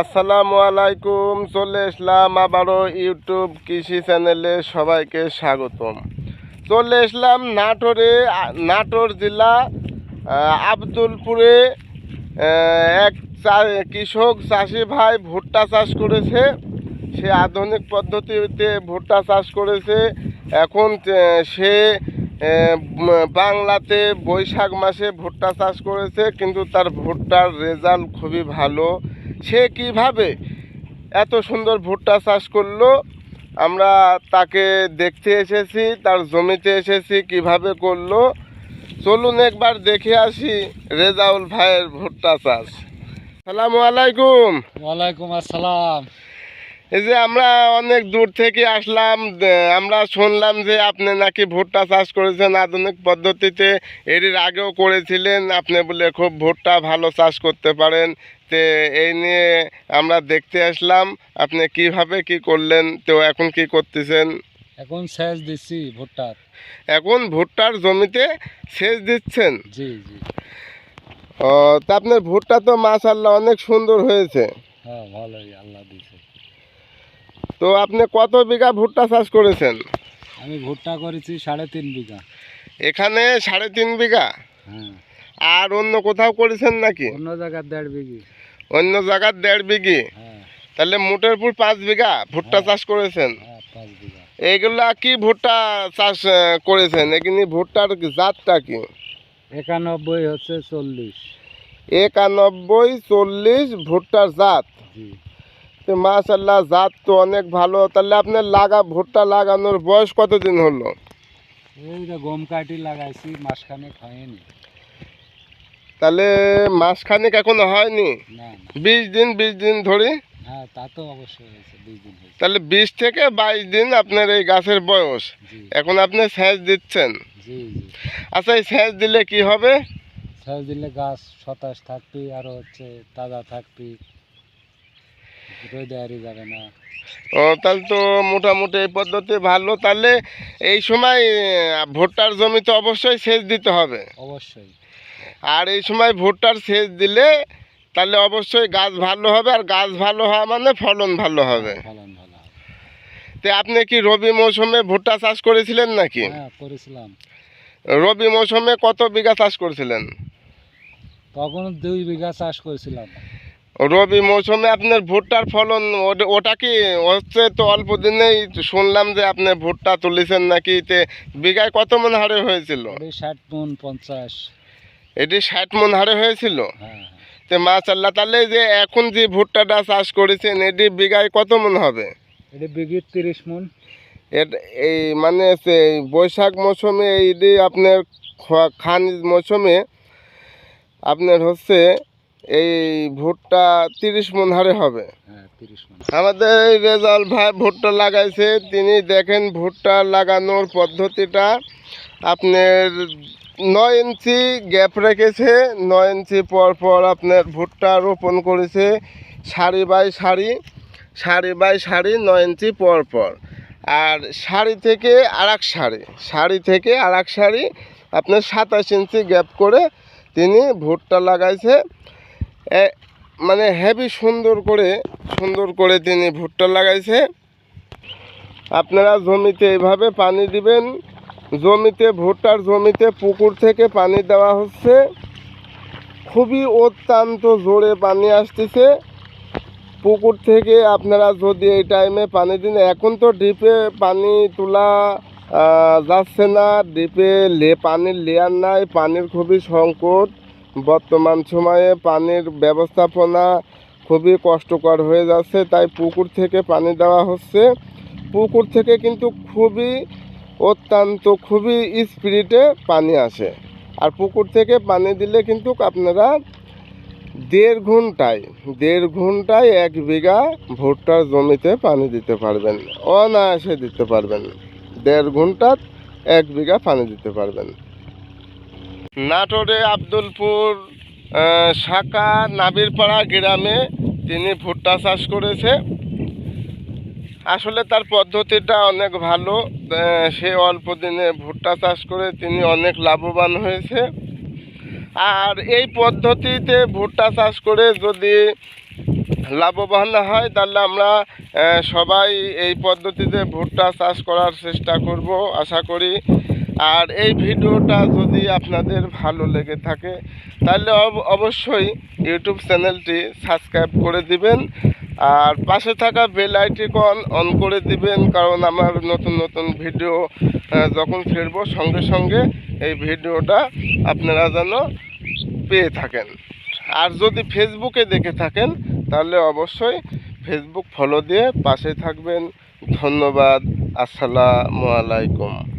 আসসালামু আলাইকুম, চলে আসলাম আবারও ইউটিউব কৃষি চ্যানেলে সবাইকে স্বাগতম। চলে আসলাম নাটোরে, নাটোর জেলা আব্দুলপুরে এক কৃষক চাষি ভাই ভুট্টা চাষ করেছে। সে আধুনিক পদ্ধতিতে ভুট্টা চাষ করেছে। এখন সে বাংলাতে বৈশাখ মাসে ভুট্টা চাষ করেছে, কিন্তু তার ভুট্টার রেজাল্ট খুবই ভালো। সে কীভাবে এত সুন্দর ভুট্টা চাষ করল? আমরা তাকে দেখতে এসেছি, তার জমিতে এসেছি, কীভাবে করল? চলুন একবার দেখে আসি রেজাউল ভাইয়ের ভুট্টা চাষ। সালামু আলাইকুম। ওয়ালাইকুম আসসালাম। এই যে আমরা অনেক দূর থেকে আসলাম আমরা শুনলাম যে আপনি নাকি ভুট্টা চাষ করেছেন আধুনিক পদ্ধতিতে। এর আগেও করেছিলেন আপনি বলে খুব ভুট্টা ভালো চাষ করতে পারেন। তে এই নিয়ে আমরা দেখতে আসলাম আপনি কীভাবে কি করলেন তো এখন কি করতেছেন? এখন সেচ দিচ্ছি ভুট্টার। এখন ভুট্টার জমিতে সেচ দিচ্ছেন? জি জি। ও তা আপনার ভুট্টা তো মাশাল্লাহ অনেক সুন্দর হয়েছে। হ্যাঁ ভালোই আল্লাহ দিছে। তো আপনি কত বিঘা ভুট্টা চাষ করেছেন? আমি ভুট্টা করেছি সাড়ে তিন বিঘা। এখানে সাড়ে তিন বিঘা? হ্যাঁ। আর অন্য কোথাও করেছেন নাকি? অন্য জায়গার দেড় বিঘি। অন্য জায়গার দেড় বিঘি? হ্যাঁ। তাহলে মোটের পুর পাঁচ বিঘা ভুট্টা হ্যাঁ। চাষ করেছেন? হ্যাঁ এইগুলা কি ভুট্টা চাষ করেছেন? এখানে ভুট্টার জাতটা কি? একানব্বই হচ্ছে চল্লিশ। একানব্বই চল্লিশ ভুট্টার জাত। তো মাশাল্লাহ জাত তো অনেক ভালো। তাহলে আপনার লাগা ভুট্টা লাগানোর বয়স কতদিন হলো? এই যে গম কাটি লাগাইছি মাসখানে হয়নি। তাহলে মাসখানেক এখনও হয়নি? না না। বিশ দিন বিশ দিন ধরে? হ্যাঁ তা তো অবশ্যই হয়েছে দুই দিন হয়েছে। তাহলে বিশ থেকে বাইশ দিন আপনার এই গাছের বয়স। জি। এখন আপনি সেচ দিচ্ছেন। জি জি। আচ্ছা এই সেচ দিলে কি হবে? সেচ দিলে গাছ সতাশ থাকবি আর হচ্ছে তাজা থাকবি। ও তাহলে তো মোটামুটি এই পদ্ধতি ভালো। তাহলে এই সময় ভুট্টার জমিতে অবশ্যই সেচ দিতে হবে। অবশ্যই। আর এই সময় ভুট্টার সেচ দিলে তাহলে অবশ্যই গাছ ভালো হবে। আর গাছ ভালো হওয়া মানে ফলন ভালো হবে। তো আপনি কি রবি মৌসুমে ভুট্টা চাষ করেছিলেন নাকি? হ্যাঁ করেছিলাম। রবি মৌসুমে কত বিঘা চাষ করেছিলেন? তখন দুই বিঘা চাষ করেছিলাম। রবি মৌসুমে আপনার ভুট্টার ফলন ওটা- কি হচ্ছে তো অল্প দিনেই শুনলাম যে আপনি ভুট্টা তুলেছেন নাকি? তে বিঘায় কত মন হারে হয়েছিল? ষাট মন পঞ্চাশ। এটি ষাট মন হারে হয়েছিল? হ্যাঁ হ্যাঁ। তো মাশাল্লাহ তাহলে যে এখন যে ভুট্টাটা চাষ করেছেন এটি বিঘায় কত মন হবে? এটা তিরিশ মন। এই মানে বৈশাখ মৌসুমে এইটি আপনার খান মৌসুমে আপনার হচ্ছে এই ভুট্টা তিরিশ মন হারে হবে। হ্যাঁ মন। আমাদের এই রেজাল্ট ভাই ভুট্টা লাগাইছে তিনি দেখেন ভুট্টা লাগানোর পদ্ধতিটা। আপনার নয় ইঞ্চি গ্যাপ রেখেছে নয় ইঞ্চি পর পর আপনার ভুট্টা রোপণ করেছে সারি বাই সারি সারি বাই সারি নয় ইঞ্চি পর পর। আর সারি থেকে আর এক সারি সারি থেকে আর এক সারি আপনার সাতাশ ইঞ্চি গ্যাপ করে তিনি ভুট্টা লাগাইছে। মানে হেভি সুন্দর করে সুন্দর করে তিনি ভুট্টা লাগাইছে। আপনারা জমিতে এইভাবে পানি দিবেন। জমিতে, ভুট্টার জমিতে পুকুর থেকে পানি দেওয়া হচ্ছে। খুবই অত্যন্ত জোরে পানি আসতেছে। পুকুর থেকে আপনারা যদি এই টাইমে পানি দিন, এখন তো ডিপে পানি তোলা যাচ্ছে না। ডিপে লে, পানির লেয়ার নাই, পানির খুবই সংকট। বর্তমান সময়ে পানির ব্যবস্থাপনা খুবই কষ্টকর হয়ে যাচ্ছে, তাই পুকুর থেকে পানি দেওয়া হচ্ছে। পুকুর থেকে কিন্তু খুবই, অত্যন্ত খুবই স্পিরিটে পানি আসে। আর পুকুর থেকে পানি দিলে কিন্তু আপনারা দেড় ঘন্টায় দেড় ঘন্টায় এক বিঘা ভুট্টার জমিতে পানি দিতে পারবেন, অনায়াসে দিতে পারবেন। দেড় ঘণ্টা এক বিঘা পানি দিতে পারবেন। নাটোরে আব্দুলপুর শাখা, নাবিরপাড়া গ্রামে তিনি ভুট্টা চাষ করেছে। আসলে তার পদ্ধতিটা অনেক ভালো। সে অল্প দিনে ভুট্টা চাষ করে তিনি অনেক লাভবান হয়েছে। আর এই পদ্ধতিতে ভুট্টা চাষ করে যদি লাভবান হয়, তাহলে আমরা সবাই এই পদ্ধতিতে ভুট্টা চাষ করার চেষ্টা করব, আশা করি। আর এই ভিডিওটা যদি আপনাদের ভালো লেগে থাকে, তাহলে অব- অবশ্যই ইউটিউব চ্যানেলটি সাবস্ক্রাইব করে দিবেন, আর পাশে থাকা বেল আইটিকন অন করে দিবেন, কারণ আমার নতুন নতুন ভিডিও যখন ছেড়ব সঙ্গে সঙ্গে এই ভিডিওটা আপনারা যেন পেয়ে থাকেন। আর যদি ফেসবুকে দেখে থাকেন, তাহলে অবশ্যই ফেসবুক ফলো দিয়ে পাশে থাকবেন। ধন্যবাদ। আসসালামু আলাইকুম।